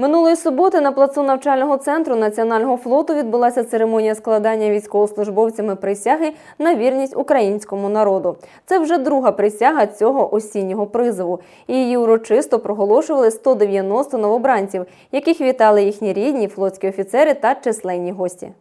Минулої суботи на плацу навчального центру Національного флоту відбулася церемонія складання військовослужбовцями присяги на вірність українському народу. Це вже друга присяга цього осіннього призову. Її урочисто проголошували 190 новобранців, яких вітали їхні рідні, флотські офіцери та численні гості.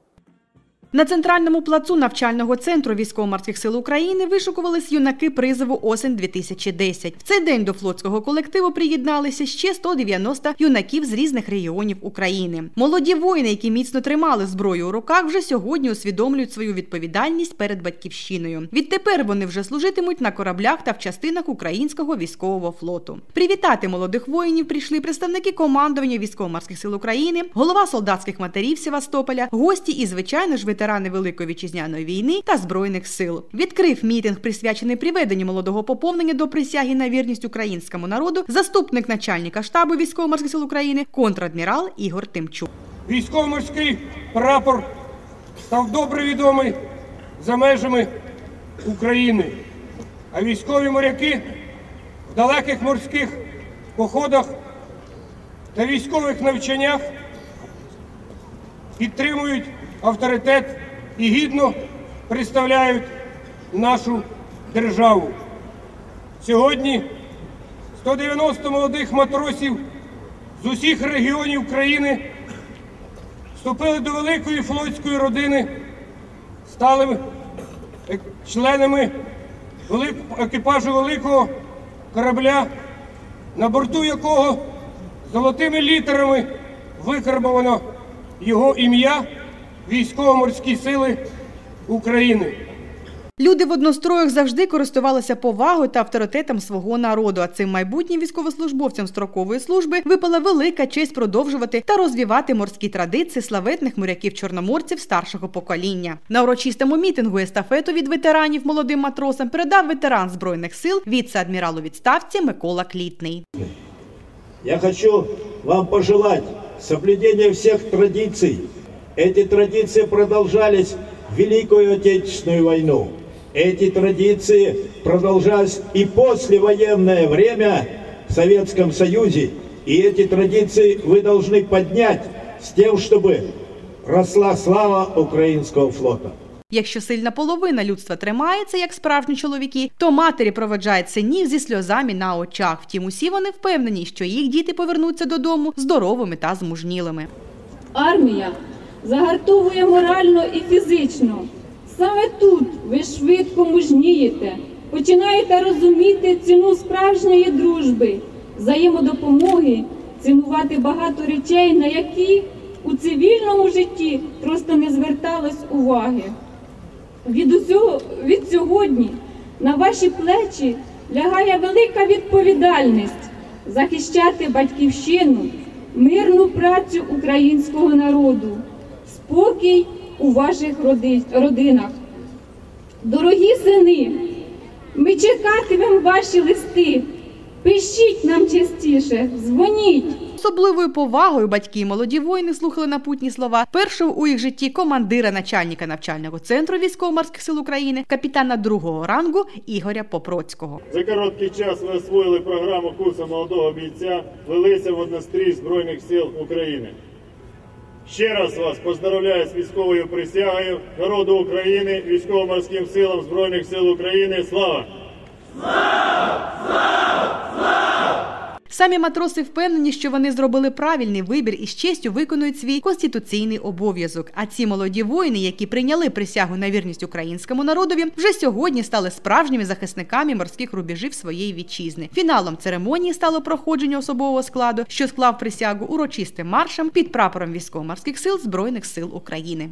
На центральному плацу навчального центру військово-морських сил України вишукувались юнаки призову осень 2010 В цей день до флотського колективу приєдналися ще 190 юнаків з різних регіонів України. Молоді воїни, які міцно тримали зброю у руках, вже сьогодні усвідомлюють свою відповідальність перед батьківщиною. Відтепер вони вже служитимуть на кораблях та в частинах українського військового флоту. Привітати молодих воїнів прийшли представники командування військово-морських сил України, голова солдатських матерів Севастополя, гості і, звичайно ж, ветерани Великої вітчизняної війни та збройних сил. Відкрив мітинг, присвячений приведенню молодого поповнення до присяги на вірність українському народу, заступник начальника штабу військово-морських сил України, контрадмірал Ігор Тимчук. Військово-морський прапор став добре відомий за межами України, а військові моряки в далеких морських походах та військових навчаннях підтримують авторитет і гідно представляють нашу державу. Сьогодні 190 молодих матросів з усіх регіонів країни вступили до великої флотської родини, стали членами екіпажу великого корабля, на борту якого золотими літерами викарбовано його ім'я Військово-морські сили України. Люди в одностроях завжди користувалися повагою та авторитетом свого народу. А цим майбутнім військовослужбовцям строкової служби випала велика честь продовжувати та розвивати морські традиції славетних моряків-чорноморців старшого покоління. На урочистому мітингу естафету від ветеранів молодим матросам передав ветеран збройних сил віце-адмірал у відставці Микола Клітний. Я хочу вам пожелать соблюдения всех традиций. Эти традиции продолжались в Великую Отечественную войну. Эти традиции продолжались и послевоенное время в Советском Союзе. И эти традиции вы должны поднять с тем, чтобы росла слава украинского флота. Якщо сильна половина людства тримається, як справжні чоловіки, то матері проведжають синів зі сльозами на очах. Втім, усі вони впевнені, що їх діти повернуться додому здоровими та змужнілими. Армія загартовує морально і фізично. Саме тут ви швидко мужнієте, починаєте розуміти ціну справжньої дружби, взаємодопомоги, цінувати багато речей, на які у цивільному житті просто не зверталось уваги. Від усього від сьогодні на ваші плечі лягає велика відповідальність захищати батьківщину, мирну працю українського народу, спокій у ваших родинах. Дорогі сини, ми чекатимемо ваші листи. Пишіть нам частіше, дзвоніть. Особливою повагою батьки і молоді воїни слухали напутні слова першого у їх житті командира начальника навчального центру військово-морських сил України, капітана другого рангу Ігоря Попроцького. За короткий час ви освоїли програму курсу молодого бійця, влилися в однострій Збройних сил України. Ще раз вас поздравляю з військовою присягою народу України, військово-морським силам Збройних сил України. Слава! Самі матроси впевнені, що вони зробили правильний вибір і з честю виконують свій конституційний обов'язок. А ці молоді воїни, які прийняли присягу на вірність українському народові, вже сьогодні стали справжніми захисниками морських рубежів своєї вітчизни. Фіналом церемонії стало проходження особового складу, що склав присягу урочистим маршем під прапором військово-морських сил збройних сил України.